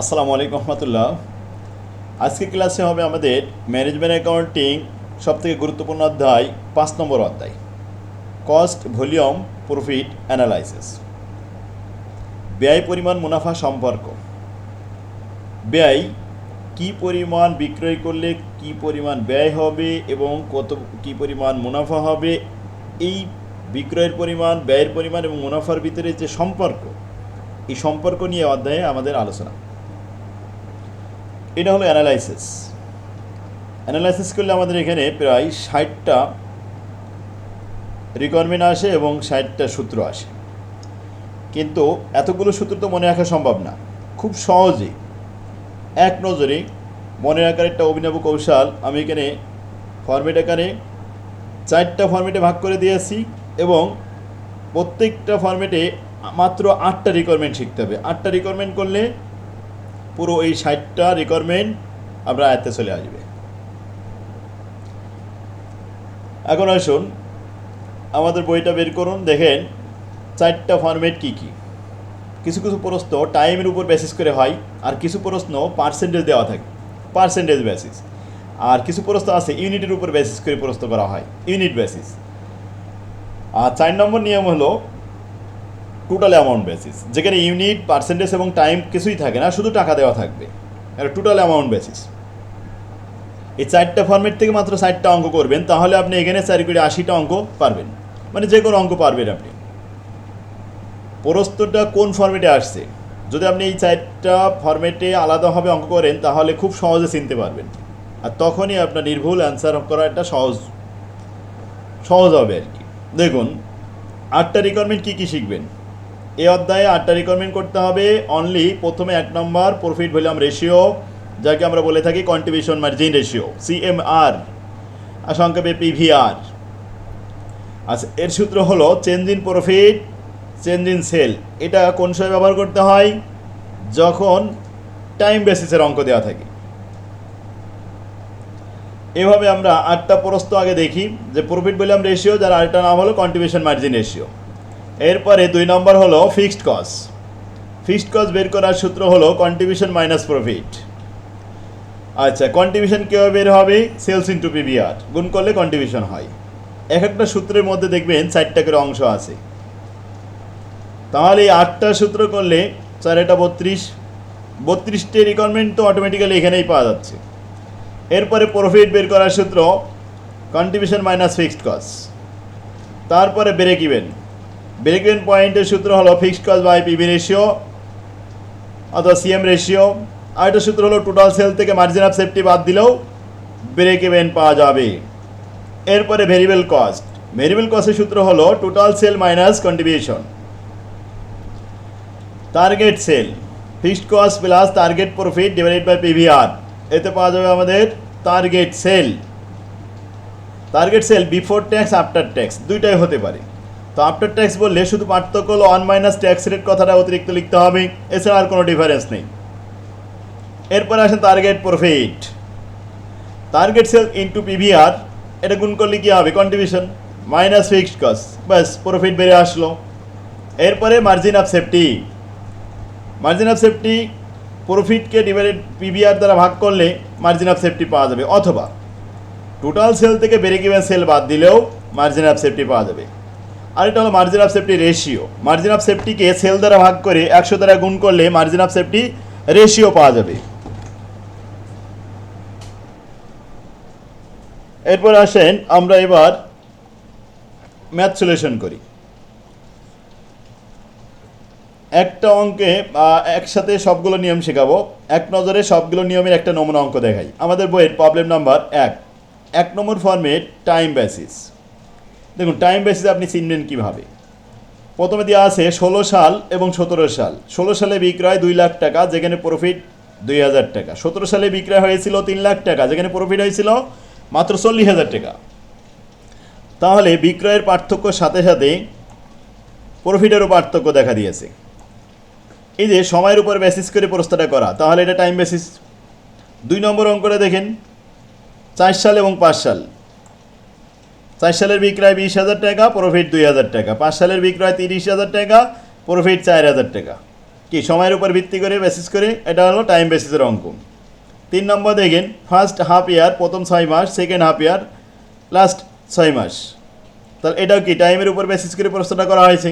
আসসালামু আলাইকুম রহমতুল্লাহ। আজকে ক্লাসে হবে আমাদের ম্যানেজমেন্ট অ্যাকাউন্টিং সবথেকে গুরুত্বপূর্ণ অধ্যায়, পাঁচ নম্বর অধ্যায়, কস্ট, ভলিউম, প্রফিট, অ্যানালাইসিস। ব্যয়, পরিমাণ, মুনাফা সম্পর্ক। ব্যয়, কি পরিমাণ বিক্রয় করলে কি পরিমাণ ব্যয় হবে এবং কত, কি পরিমাণ মুনাফা হবে, এই বিক্রয়ের পরিমাণ, ব্যয়ের পরিমাণ এবং মুনাফার ভিতরে যে সম্পর্ক, এই সম্পর্ক নিয়ে অধ্যায়ে আমাদের আলোচনা। এটা হলো অ্যানালাইসিস অ্যানালাইসিস করলে আমাদের এখানে প্রায় ষাটটা রিকোয়ারমেন্ট আসে এবং ষাটটা সূত্র আসে। কিন্তু এতগুলো সূত্র তো মনে রাখা সম্ভব না। খুব সহজে এক নজরে মনে রাখার একটা অভিনব কৌশল আমি এখানে ফর্মেট আকারে চারটা ফর্মেটে ভাগ করে দিয়েছি এবং প্রত্যেকটা ফর্মেটে মাত্র আটটা রিকোয়ারমেন্ট শিখতে হবে। আটটা রিকোয়ারমেন্ট করলে পুরো এই ষাটটা রিকোয়ারমেন্ট আমরা আয়ত্তে চলে আসবে। এখন আসুন, আমাদের বইটা বের করুন, দেখেন চারটা ফর্মেট কি কি। কিছু কিছু প্রশ্ন টাইমের উপর বেসিস করে হয়, আর কিছু প্রশ্ন পার্সেন্টেজ দেওয়া থাকে পার্সেন্টেজ বেসিস আর কিছু প্রশ্ন আছে ইউনিটের উপর বেসিস করে প্রশ্ন করা হয় ইউনিট বেসিস আর চার নম্বর নিয়ম হলো টোটাল অ্যামাউন্ট বেসিস যেখানে ইউনিট পার্সেন্টেজ এবং টাইম কিছুই থাকে না, শুধু টাকা দেওয়া থাকবে। এটা টোটাল অ্যামাউন্ট বেসিস এই চারটা ফর্মেট থেকে মাত্র ষাটটা অঙ্ক করবেন, তাহলে আপনি এখানে চারি করে আশিটা অঙ্ক পারবেন। মানে যে কোনো অঙ্ক পারবেন আপনি। প্রস্তরটা কোন ফর্মেটে আসছে? যদি আপনি এই চারটা ফর্মেটে আলাদাভাবে অঙ্ক করেন, তাহলে খুব সহজে চিনতে পারবেন। আর তখনই আপনার নির্ভুল অ্যান্সার করা একটা সহজ। সহজ হবে আর কি। দেখুন, আটটা রিকোয়ারমেন্ট কী কী শিখবেন? এই অধ্যায়ে আটটা রিকোয়ারমেন্ট করতে হবে। অনলি প্রথমে এক নম্বর প্রফিট ভলিউম রেশিও যাকে আমরা বলে থাকি কন্ট্রিবিউশন মার্জিন রেশিও সিএমআর আর সংক্ষেপে পিভিআর আচ্ছা এর সূত্র হলো change in profit change in sale এটা কোন সময় ব্যবহার করতে হয়? যখন টাইম বেসিসের অঙ্ক দেওয়া থাকে। এভাবে আমরা আটটা প্রস্ত আগে দেখি, যে প্রফিট ভলিউম রেশিও যার আরেকটা নাম হলো কন্ট্রিবিউশন মার্জিন রেশিও এরপরে দুই নম্বর হলো ফিক্সড কস্ট ফিক্সড কস্ট বের করার সূত্র হলো কন্ট্রিবিউশন মাইনাস প্রফিট আচ্ছা কন্ট্রিবিউশন কীভাবে বের হবে? সেলস ইন্টু পিভিআর গুণ করলে কন্ট্রিবিউশন হয়। এক একটা সূত্রের মধ্যে দেখবেন চারটা করে অংশ আছে। তাহলে এই আটটা সূত্র করলে চার এটা বত্রিশ। বত্রিশটি রিকোয়ারমেন্ট তো অটোমেটিক্যালি এখানেই পাওয়া যাচ্ছে। এরপরে প্রফিট বের করার সূত্র কন্ট্রিবিউশন মাইনাস ফিক্সড কস্ট তারপরে ব্রেক ইভেন ব্রেক ইভেন পয়েন্টের সূত্র হলো fixed cost by PV ratio অথবা সিএম রেশিও আরেকটা সূত্র হলো টোটাল সেল থেকে মার্জিন অফ সেফটি বাদ দিলেও ব্রেক ইভেন পাওয়া যাবে। এরপরে ভেরিয়েবল কস্ট ভেরিয়েবল কস্টের সূত্র হলো total sale minus contribution target sale fixed cost plus target profit divided by PVR এতে পাওয়া যাবে আমাদের target sale target sale before tax after tax দুইটাই হতে পারে। তো আফটার ট্যাক্স বললে শুধু পার্থক্য হলো ওয়ান মাইনাস ট্যাক্স রেট কথাটা অতিরিক্ত লিখতে হবে, এছাড়া আর কোনো ডিফারেন্স নেই। এরপরে আসেন target profit target sale into PVR এটা গুণ করলে কী হবে? কন্ট্রিবিউশন মাইনাস ফিক্সড কস্ট ব্যাস প্রফিট বেড়ে আসলো। এরপরে margin of safety margin of safety প্রফিটকে divided PVR দ্বারা ভাগ করলে মার্জিন অফ সেফটি পাওয়া যাবে। অথবা টোটাল সেল থেকে বেড়ে গিভেন সেল বাদ দিলেও মার্জিন অফ সেফটি পাওয়া যাবে। আরেকটা হলো margin of safety ratio margin of সেফটিকে sale দ্বারা ভাগ করে একশো দ্বারা গুণ করলে মার্জিন অফ সেফটি রেশিও পাওয়া যাবে। এরপর আসেন আমরা এবার ম্যাথ সলিউশন করি। একটা অঙ্কে একসাথে সবগুলো নিয়ম শেখাবো। এক নজরে সবগুলো নিয়মের একটা নমুনা অঙ্ক দেখাই। আমাদের বইয়ের প্রবলেম নাম্বার এক। এক নম্বর ফর্মেট টাইম বেসিস দেখুন টাইম বেসিস আপনি চিনবেন কীভাবে। প্রথমে দেওয়া আছে ষোলো সাল এবং সতেরো সাল। ষোলো সালে বিক্রয় দুই লাখ টাকা, যেখানে প্রফিট দুই হাজার টাকা। সতেরো সালে বিক্রয় হয়েছিল তিন লাখ টাকা, যেখানে প্রফিট হয়েছিল মাত্র চল্লিশ হাজার টাকা। তাহলে বিক্রয়ের পার্থক্যর সাথে সাথে প্রফিটেরও পার্থক্য দেখা দিয়েছে। এই যে সময়ের উপর বেসিস করে প্রস্তাবটা করা, তাহলে এটা টাইম বেসিস দুই নম্বর অঙ্কটা দেখেন, চার সাল এবং পাঁচ সাল। চার সালের বিক্রয় বিশ হাজার টাকা প্রফিট দুই হাজার টাকা। পাঁচ সালের বিক্রয় তিরিশ হাজার টাকা প্রফিট চার হাজার টাকা। কি, সময়ের উপর ভিত্তি করে বেসিস করে, এটা হলো টাইম বেসিসের অঙ্ক তিন নম্বর দেখেন ফার্স্ট হাফ ইয়ার প্রথম ছয় মাস সেকেন্ড হাফ ইয়ার লাস্ট ছয় মাস। তাহলে এটাও কি টাইমের উপর বেসিস করে প্রশ্নটা করা হয়েছে?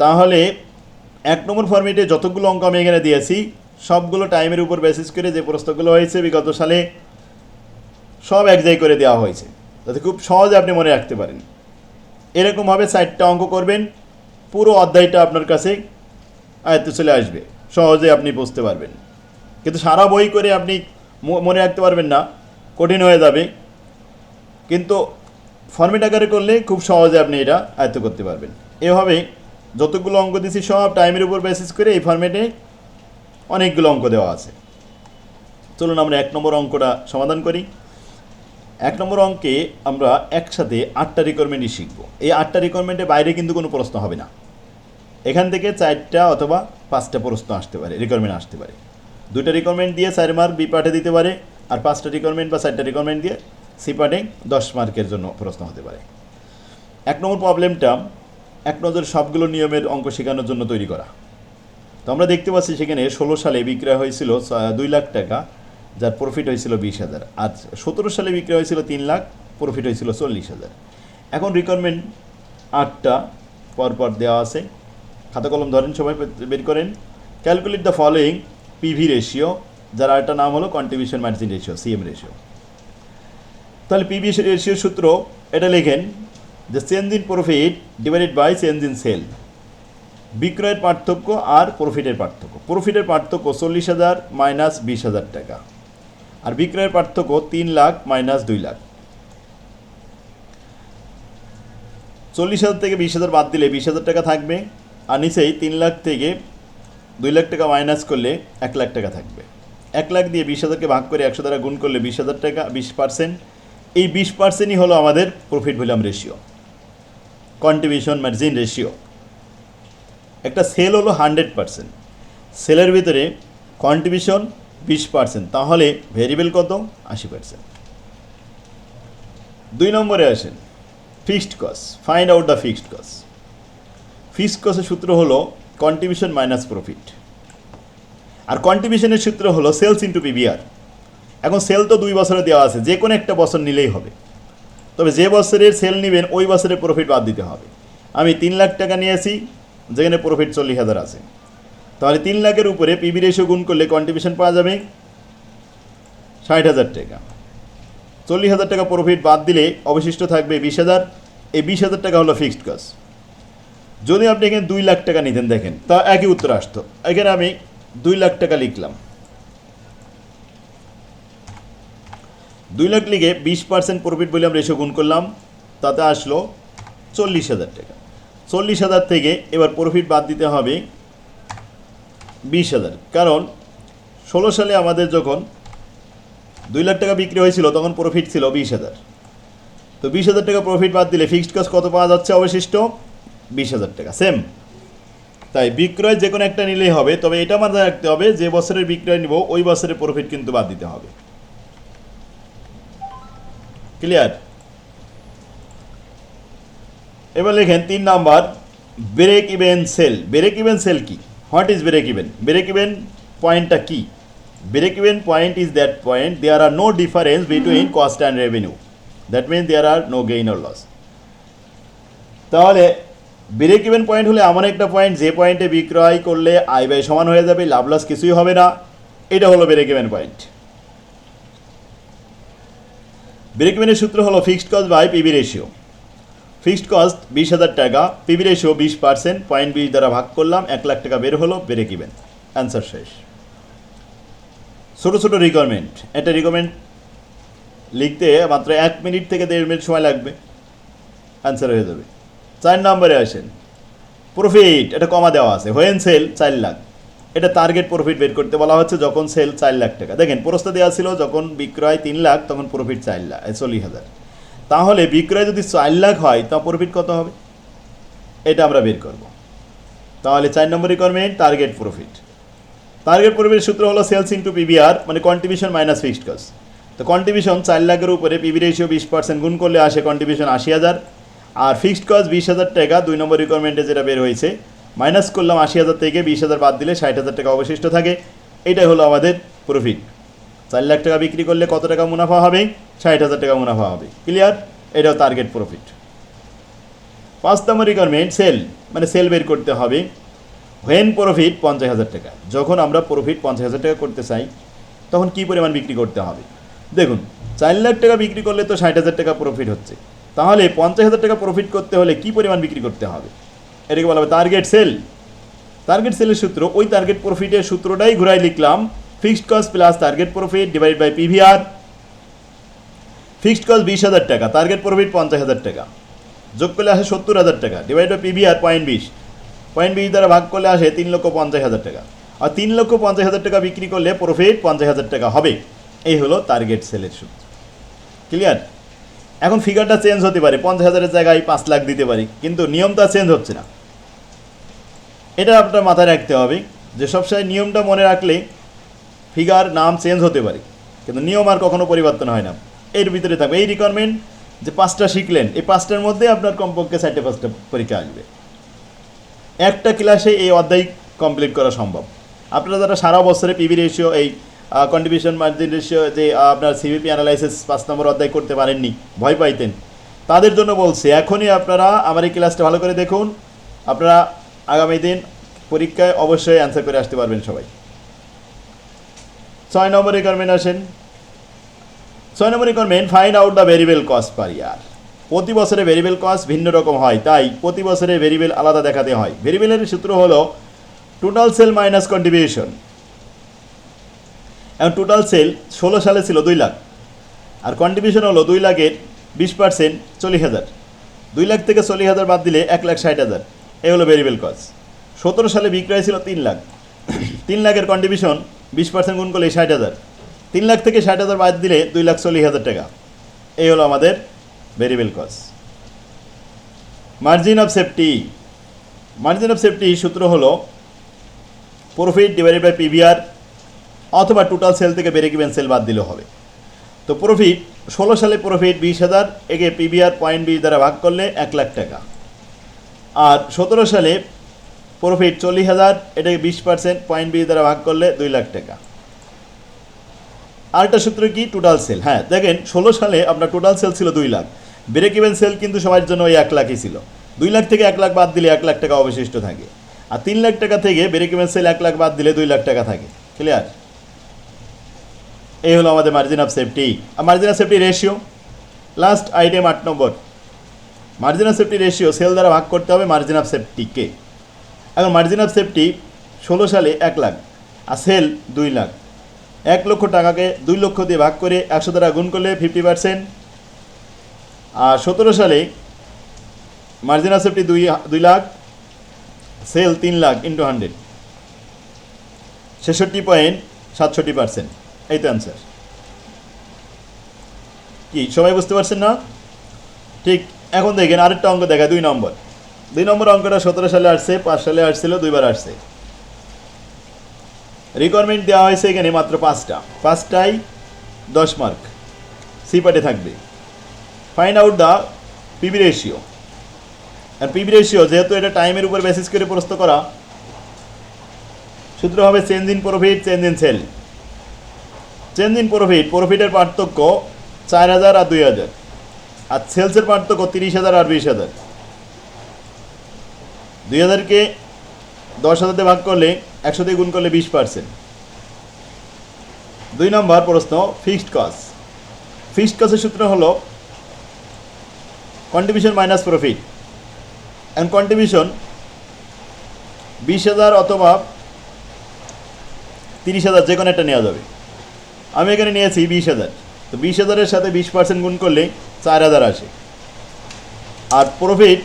তাহলে এক নম্বর ফর্মেটে যতগুলো অঙ্ক আমি এখানে দিয়েছি, সবগুলো টাইমের উপর বেসিস করে যে প্রশ্নগুলো হয়েছে বিগত সালে, সব এক জায়গায় করে দেওয়া হয়েছে। যাতে খুব সহজে আপনি মনে রাখতে পারেন। এরকমভাবে চারটা অঙ্ক করবেন, পুরো অধ্যায়টা আপনার কাছে আয়ত্ত চলে আসবে, সহজে আপনি বুঝতে পারবেন। কিন্তু সারা বই করে আপনি মনে রাখতে পারবেন না, কঠিন হয়ে যাবে। কিন্তু ফর্মেট আকারে করলে খুব সহজে আপনি এটা আয়ত্ত করতে পারবেন। এভাবে যতগুলো অঙ্ক দিছি সব টাইমের উপর বেসিস করে এই ফর্মেটে অনেকগুলো অঙ্ক দেওয়া আছে। চলুন আমরা এক নম্বর অঙ্কটা সমাধান করি। এক নম্বর অঙ্কে আমরা একসাথে আটটা রিকোয়ারমেন্টই শিখব। এই আটটা রিকোয়ারমেন্টের বাইরে কিন্তু কোনো প্রশ্ন হবে না। এখান থেকে চারটা অথবা পাঁচটা প্রশ্ন আসতে পারে রিকোয়ারমেন্ট আসতে পারে। দুইটা রিকোয়ারমেন্ট দিয়ে চার মার্ক বি পার্টে দিতে পারে আর পাঁচটা রিকোয়ারমেন্ট বা চারটা রিকোয়ারমেন্ট দিয়ে সি পার্টে দশ মার্কের জন্য প্রশ্ন হতে পারে। এক নম্বর প্রবলেমটা এক নজর সবগুলো নিয়মের অঙ্ক শেখানোর জন্য তৈরি করা। তো আমরা দেখতে পাচ্ছি সেখানে ষোলো সালে বিক্রয় হয়েছিল দুই লাখ টাকা। যার প্রফিট হয়েছিল বিশ হাজার। আর সতেরো সালে বিক্রয় হয়েছিল তিন লাখ প্রফিট হয়েছিল চল্লিশ হাজার। এখন রিকোয়ারমেন্ট আটটা পরপর দেওয়া আছে। খাতা কলম ধরেন সবাই বের করেন। Calculate the following PV ratio যার আরেকটা নাম হলো contribution margin ratio CM ratio তাহলে পিভি রেশিওর সূত্র এটা লেখেন যে change in profit divided by change in sale বিক্রয়ের পার্থক্য আর প্রফিটের পার্থক্য। প্রফিটের পার্থক্য চল্লিশ হাজার মাইনাস বিশ হাজার টাকা। আর বিক্রয়ের পার্থক্য তিন লাখ মাইনাস দুই লাখ। চল্লিশ হাজার থেকে বিশ হাজার বাদ দিলে বিশ হাজার টাকা থাকবে, আর নিচেই তিন লাখ থেকে দুই লাখ টাকা মাইনাস করলে এক লাখ টাকা থাকবে। এক লাখ দিয়ে বিশ হাজারকে ভাগ করে একশো দ্বারা গুণ করলে বিশ হাজার টাকা, বিশ পার্সেন্ট। এই বিশ পার্সেন্টই হলো আমাদের profit volume ratio contribution margin ratio একটা সেল হলো হান্ড্রেড পার্সেন্ট সেলের ভিতরে কন্ট্রিবিউশন বিশ পার্সেন্ট তাহলে ভেরিয়েবল কত? আশি পার্সেন্ট দুই নম্বরে আসেন fixed cost find out the fixed cost fixed কস্টের সূত্র হলো কন্ট্রিবিউশন মাইনাস প্রফিট আর কন্ট্রিবিউশনের সূত্র হলো সেলস ইন্টু পিবিআর এখন সেল তো দুই বছরে দেওয়া আছে, যে কোনো একটা বছর নিলেই হবে। তবে যে বছরের সেল নেবেন, ওই বছরের প্রফিট বাদ দিতে হবে। আমি তিন লাখ টাকা নিয়েছি, যেখানে প্রফিট চল্লিশ হাজার আছে। তাহলে তিন লাখের উপরে পিবি রেশিও গুণ করলে কন্ট্রিবিউশন পাওয়া যাবে ষাট হাজার টাকা। চল্লিশ হাজার টাকা প্রফিট বাদ দিলে অবশিষ্ট থাকবে বিশ হাজার। এই বিশ হাজার টাকা হলো ফিক্সড কস্ট যদি আপনি এখানে দুই লাখ টাকা নিতেন, দেখেন, তা একই উত্তর আসতো। এখানে আমি দুই লাখ টাকা লিখলাম। দুই লাখ লিখে বিশ পার্সেন্ট প্রফিট বলে আমরা রেশিও গুণ করলাম, তাতে আসলো চল্লিশ হাজার টাকা। চল্লিশ হাজার থেকে এবার প্রফিট বাদ দিতে হবে বিশ হাজার। কারণ, ষোলো সালে আমাদের যখন দুই লাখ টাকা বিক্রি হয়েছিল, তখন প্রফিট ছিল বিশ হাজার। তো বিশ হাজার টাকা প্রফিট বাদ দিলে ফিক্সড কস্ট কত পাওয়া যাচ্ছে অবশিষ্ট? বিশ হাজার টাকা সেম তাই বিক্রয় যে কোনো একটা নিলেই হবে, তবে এটা মাথায় রাখতে হবে, যে বছরের বিক্রয় নিব, ওই বছরের প্রফিট কিন্তু বাদ দিতে হবে। ক্লিয়ার এবার লেখেন তিন number break even sale break even sale কি? What is break even break even পয়েন্টটা কী? Break even point is that point there are no difference between cost and revenue that mean there are no gain or loss তাহলে break even point হলে এমন একটা point যে পয়েন্টে বিক্রয় করলে আয় ব্যয় সমান হয়ে যাবে লাভ লস কিছুই হবে না। এটা হলো ব্রেক ইভেন পয়েন্ট ব্রেক ইভেনের সূত্র হলো fixed cost by PV ratio fixed cost বিশ হাজার টাকা পিবি রেশিও বিশ পার্সেন্ট পয়েন্ট বিশ দ্বারা ভাগ করলাম, এক লাখ টাকা বের হলো ব্রেক কিবেন অ্যান্সার শেষ। ছোটো ছোটো রিকোয়ারমেন্ট একটা রিকোয়ারমেন্ট লিখতে মাত্র এক মিনিট থেকে দেড় মিনিট সময় লাগবে। অ্যান্সার হয়ে যাবে। চার নম্বরে আসেন। প্রফিট এটা কমা দেওয়া আছে। হোয়েন সেল চার লাখ। এটা টার্গেট প্রফিট বের করতে বলা হচ্ছে যখন সেল চার লাখ টাকা। দেখেন, প্রস্ত দেওয়া ছিল যখন বিক্রয় তিন লাখ, তখন প্রফিট চার লাখ, চল্লিশ হাজার। তাহলে বিক্রয় যদি চার লাখ হয় তা প্রফিট কত হবে? এটা আমরা বের করব। তাহলে চার নম্বর রিকোয়ারমেন্ট টার্গেট প্রফিট টার্গেট প্রফিটের সূত্র হলো সেলস ইন্টু পিবিআর মানে কন্ট্রিবিউশন মাইনাস ফিক্সড কস্ট তো কন্ট্রিবিউশন চার লাখের উপরে পিবি রেশিও বিশ পার্সেন্ট গুণ করলে আসে কন্ট্রিবিউশন আশি হাজার, আর ফিক্সড কস্ট বিশ হাজার টাকা, দুই নম্বর রিকোয়ারমেন্টে যেটা বের হয়েছে মাইনাস করলাম আশি হাজার থেকে বিশ হাজার বাদ দিলে ষাট হাজার টাকা অবশিষ্ট থাকে। এটাই হলো আমাদের প্রফিট চার লাখ টাকা বিক্রি করলে কত টাকা মুনাফা হবে? ষাট হাজার টাকা মুনাফা হবে। ক্লিয়ার এটাও টার্গেট প্রফিট পাঁচ নম্বর রিকোয়ারমেন্ট সেল মানে সেল বের করতে হবে। হোয়েন প্রফিট পঞ্চাশ হাজার টাকা। যখন আমরা প্রফিট পঞ্চাশ হাজার টাকা করতে চাই, তখন কি পরিমাণ বিক্রি করতে হবে? দেখুন, চার লাখ টাকা বিক্রি করলে তো ষাট হাজার টাকা প্রফিট হচ্ছে। তাহলে পঞ্চাশ হাজার টাকা প্রফিট করতে হলে কি পরিমাণ বিক্রি করতে হবে? এটাকে বলা হবে টার্গেট সেল টার্গেট সেলের সূত্র, ওই টার্গেট প্রফিটের সূত্রটাই ঘুরাই লিখলাম। Fixed cost plus target profit divide by PVR fixed cost বিশ হাজার টাকা টার্গেট প্রফিট পঞ্চাশ হাজার টাকা। যোগ করলে আসে সত্তর হাজার টাকা ডিভাইড বাই পিভিআর পয়েন্ট বিশ। পয়েন্ট বিশ দ্বারা ভাগ করলে আসে তিন লক্ষ পঞ্চাশ হাজার টাকা। আর তিন লক্ষ পঞ্চাশ হাজার টাকা বিক্রি করলে প্রফিট পঞ্চাশ হাজার টাকা হবে। এই হলো টার্গেট সেলের সূত্র ক্লিয়ার এখন ফিগারটা চেঞ্জ হতে পারে, পঞ্চাশ হাজারের জায়গায় পাঁচ লাখ দিতে পারি, কিন্তু নিয়মটা চেঞ্জ হচ্ছে না। এটা আপনার মাথায় রাখতে হবে যে সবসময় নিয়মটা মনে রাখলে ফিগার নাম চেঞ্জ হতে পারে। কিন্তু নিয়ম আর কখনো পরিবর্তন হয় না। এর ভিতরে থাকবে। এই রিকোয়ারমেন্ট যে পাঁচটা শিখলেন, এই পাঁচটার মধ্যে আপনার কমপক্ষে চারটে পাঁচটা পরীক্ষা আসবে। একটা ক্লাসে এই অধ্যায় কমপ্লিট করা সম্ভব। আপনারা যারা সারা বছরে পিবি রেশিও এই কন্ট্রিবিউশন মার্জিন রেশিও যে আপনার সিভিপি অ্যানালাইসিস পাঁচ নম্বর অধ্যায় করতে পারেননি, ভয় পাইতেন। তাদের জন্য বলছি, এখনই আপনারা আমার এই ক্লাসটা ভালো করে দেখুন। আপনারা আগামী দিন পরীক্ষায় অবশ্যই অ্যান্সার করে আসতে পারবেন সবাই। ছয় নম্বর রিকোয়ারমেন্ট আসেন। ছয় নম্বর requirement find out the variable cost per year প্রতি বছরে ভেরিয়েবল কস্ট ভিন্ন রকম হয়, তাই প্রতি বছরে ভেরিয়েবল আলাদা দেখাতে হয়। ভেরিয়েবলের সূত্র হলো টোটাল সেল মাইনাস কন্ট্রিবিউশন এবং টোটাল সেল ষোলো সালে ছিল দুই লাখ, আর কন্ট্রিবিউশন হলো দুই লাখের বিশ পার্সেন্ট চল্লিশ হাজার। দুই লাখ থেকে চল্লিশ হাজার বাদ দিলে এক লাখ ষাট হাজার। এই হলো ভেরিয়েবল কস্ট সতেরো সালে বিক্রয় ছিল তিন লাখ। তিন লাখের কন্ট্রিবিউশন বিশ পার্সেন্ট গুণ করলে ষাট হাজার। তিন লাখ থেকে ষাট হাজার বাদ দিলে দুই লাখ চল্লিশ হাজার টাকা। এই হলো আমাদের variable cost margin of safety margin of safety সূত্র হলো প্রফিট ডিভাইডেড বাই পিভিআর অথবা টোটাল সেল থেকে বেড়ে গিভেন সেল বাদ দিলে হবে। তো প্রফিট ষোলো সালে প্রফিট বিশ হাজার, একে পিভিআর পয়েন্ট বিশ দ্বারা ভাগ করলে এক লাখ টাকা। আর সতেরো সালে প্রফিট চল্লিশ হাজার, এটাকে বিশ পার্সেন্ট পয়েন্ট বিশ দ্বারা ভাগ করলে দুই লাখ টাকা। আরেকটা সূত্র কি? টোটাল সেল হ্যাঁ দেখেন, ষোলো সালে আপনার টোটাল সেল ছিল দুই লাখ। ব্রেক ইভেন সেল কিন্তু সবার জন্য ওই এক লাখই ছিল। দুই লাখ থেকে এক লাখ বাদ দিলে এক লাখ টাকা অবশিষ্ট থাকে। আর তিন লাখ টাকা থেকে ব্রেক ইভেন সেল এক লাখ বাদ দিলে দুই লাখ টাকা থাকে। ক্লিয়ার এই হলো আমাদের margin of safety R margin of safety ratio last item আট নম্বর। Margin of safety ratio sale দ্বারা ভাগ করতে হবে মার্জিন অফ সেফটিকে এখন মার্জিন অফ সেফটি ষোলো সালে এক লাখ, আর সেল দুই লাখ। এক লক্ষ টাকাকে দুই লক্ষ দিয়ে ভাগ করে একশো দ্বারা গুণ করলে ফিফটি পার্সেন্ট আর সতেরো সালে মার্জিন সেফটি দুই দুই লাখ সেল তিন লাখ ইন্টু হান্ড্রেড ছেষট্টি পয়েন্ট সাতষট্টি পার্সেন্ট এই তো অ্যান্সার কি, সবাই বুঝতে পারছেন না? ঠিক, এখন দেখেন আরেকটা অঙ্ক দেখায় দুই নম্বর। দুই নম্বর অঙ্কটা সতেরো সালে আসছে, পাঁচ সালে আসছিল, দুইবার আসছে। রিকোয়ারমেন্ট দেওয়া হয়েছে এখানে মাত্র পাঁচটা। পাঁচটাই দশ মার্ক সি পার্টে থাকবে। Find out the PV ratio R PB ratio যেহেতু এটা টাইমের উপর বেসিস করে প্রস্তুত করা, সূত্র হবে change in profit change in sale change in profit প্রফিটের পার্থক্য চার হাজার আর দুই হাজার। আর সেলসের পার্থক্য তিরিশ হাজার আর বিশ হাজার। দুই হাজারকে দশ হাজারতে ভাগ করলে একশো দিয়ে গুণ করলে বিশ পার্সেন্ট দুই নম্বর প্রশ্ন ফিক্সড কস্ট ফিক্সড কস্টের সূত্র হলো contribution minus profit and contribution বিশ হাজার অথবা তিরিশ হাজার, যে কোনো একটা নেওয়া যাবে। আমি এখানে নিয়েছি বিশ হাজার। তো বিশ হাজারের সাথে বিশ পার্সেন্ট গুণ করলে চার হাজার আসে। আর প্রফিট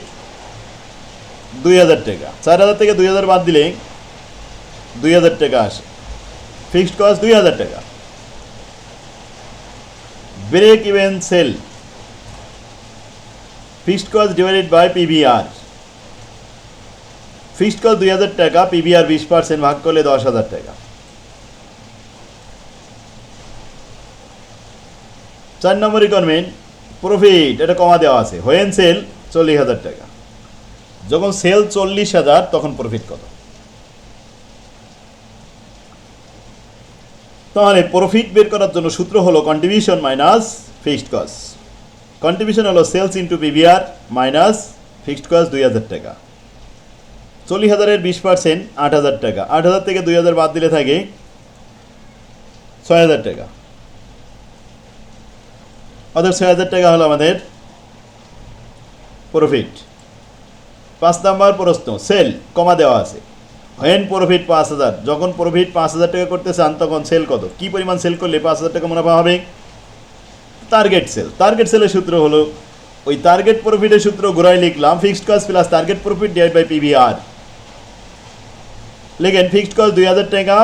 দুই হাজার টাকা। চার হাজার থেকে দুই হাজার বাদ দিলে দুই হাজার টাকা আসে। ফিক্সড কস্ট দুই হাজার টাকা। Break even sale fixed cost divided by PVR fixed cost দুই হাজার টাকা পিভিআর বিশ পার্সেন্ট ভাগ করলে দশ হাজার টাকা। চার নম্বর রিকোয়ারমেন্ট প্রফিট এটা কমা দেওয়া আছে। হোয়েন সেল চল্লিশ হাজার টাকা। যখন সেল চল্লিশ হাজার, তখন প্রফিট কত? তাহলে প্রফিট বের করার জন্য সূত্র হলো contribution minus fixed cost contribution হলো sales into PVR minus fixed cost দুই হাজার টাকা। চল্লিশ হাজারের বিশ পার্সেন্ট আট হাজার টাকা। আট হাজার থেকে দুই হাজার বাদ দিলে থাকে ছয় হাজার টাকা। অর্থাৎ ছয় হাজার টাকা হলো আমাদের প্রফিট পাঁচ নাম্বার প্রশ্ন সেল কমা দেওয়া আছে। হেন প্রফিট পাঁচ হাজার, যখন প্রফিট পাঁচ হাজার টাকা করতে চান তখন সেল কত? কি পরিমাণ সেল করলে পাঁচ হাজার টাকা মুনাফা হবে? টার্গেট সেল টার্গেট সেলের সূত্র হলো, ওই টার্গেট প্রফিটের সূত্র ঘুরাই লিখলাম fixed cost plus target profit divide by PVR লিখেন ফিক্সড কস্ট দুই হাজার টাকা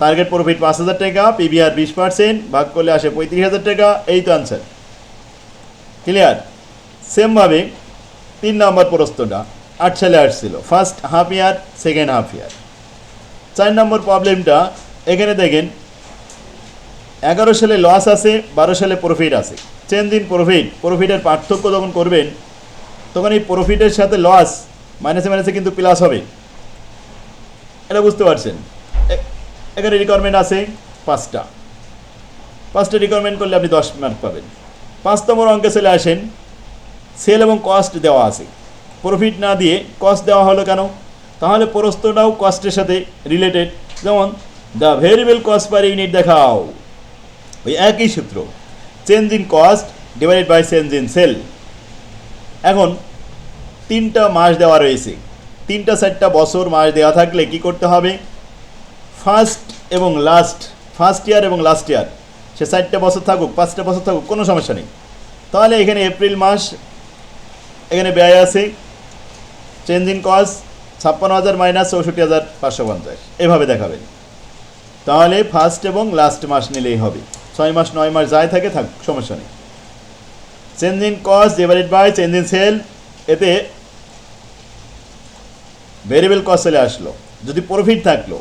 টার্গেট প্রফিট পাঁচ হাজার টাকা পিভিআর বিশ পার্সেন্ট ভাগ করলে আসে পঁয়ত্রিশ হাজার টাকা, এই তো আনসার ক্লিয়ার সেমভাবে তিন নম্বর প্রশ্নটা আট সালে আসছিল। First half year second half year চার নম্বর প্রবলেমটা এখানে দেখেন, এগারো সালে লস আছে, বারো সালে প্রফিট আছে। চেঞ্জ ইন প্রফিট প্রফিটের পার্থক্য যখন করবেন, তখন এই প্রফিটের সাথে লস মাইনাসে মাইনাসে কিন্তু প্লাস হবে। এটা বুঝতে পারছেন? এখানে রিকোয়ারমেন্ট আছে পাঁচটা। পাঁচটা রিকোয়ারমেন্ট করলে আপনি দশ মার্ক পাবেন। পাঁচ নম্বর অঙ্কে চলে আসেন সেল এবং কস্ট দেওয়া আছে। প্রফিট না দিয়ে কস্ট দেওয়া হলো কেন? তাহলে প্রস্তটাও কস্টের সাথে রিলেটেড যেমন the variable cost per unit দেখাও। ওই একই সূত্র। Change in cost divided by change in sale এখন, তিনটা মাস দেওয়া রয়েছে। তিনটা, চারটা বছর মাস দেওয়া থাকলে কি করতে হবে? ফার্স্ট এবং লাস্ট ফার্স্ট ইয়ার এবং লাস্ট ইয়ার সে চারটা বছর থাকুক, পাঁচটা বছর থাকুক, কোনো সমস্যা নেই। তাহলে এখানে এপ্রিল মাস, এখানে ব্যয় আছে। চেঞ্জ ইন কস্ট ছাপ্পান্ন হাজার মাইনাস চৌষট্টি হাজার পাঁচশো পঞ্চাশ। এভাবে দেখাবেন তাহলে ফার্স্ট এবং লাস্ট মাস নিলেই হবে। ছয় মাস, নয় মাস যাই থাকে, থাক, সমস্যা নেই। Change in cost divided by change in sale, এতে ভেরিয়েবল কস্ট চলে আসলো। যদি প্রফিট থাকল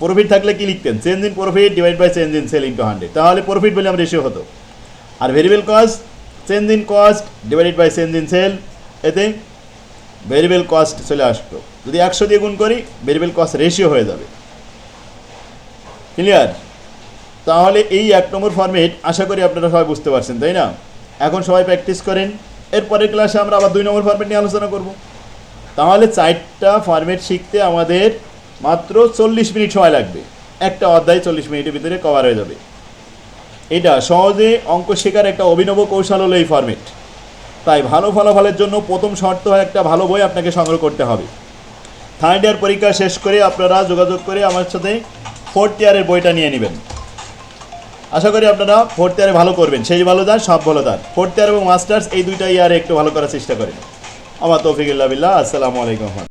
প্রফিট থাকলে কি লিখতেন? Change in profit divide by change in sale into hundred তাহলে প্রফিট বলে আমরা রেশিও হতো। আর variable cost change in cost divided by change in sale, এতে ভেরিয়েবল কস্ট চলে আসতো যদি একশো দিয়ে গুণ করি ভেরিয়েবল কস্ট রেশিও হয়ে যাবে। ক্লিয়ার তাহলে এই এক নম্বর ফর্মেট আশা করি আপনারা সবাই বুঝতে পারছেন, তাই না? এখন সবাই প্র্যাকটিস করেন। এরপরের ক্লাসে আমরা আবার দুই নম্বর ফর্মেট নিয়ে আলোচনা করব। তাহলে চারটা ফর্মেট শিখতে আমাদের মাত্র চল্লিশ মিনিট সময় লাগবে। একটা অধ্যায় চল্লিশ মিনিটের ভিতরে কভার হয়ে যাবে। এটা সহজে অঙ্ক শেখার একটা অভিনব কৌশল হলো এই ফর্মেট তাই ভালো ফলাফলের জন্য প্রথম শর্ত হয় একটা ভালো বই আপনাকে সংগ্রহ করতে হবে। থার্ড ইয়ার পরীক্ষা শেষ করে আপনারা যোগাযোগ করে আমার সাথে ফোর্থ ইয়ারের বইটা নিয়ে নেবেন। আশা করি আপনারা ফোর্থ ইয়ারে ভালো করবেন। সেই ভালো তার সব ভালো তার ফোর্থ ইয়ার এবং মাস্টার্স এই দুইটা ইয়ারে একটু ভালো করার চেষ্টা করেন। আমার তৌফিকুল্লাহ আসসালামু আলাইকুম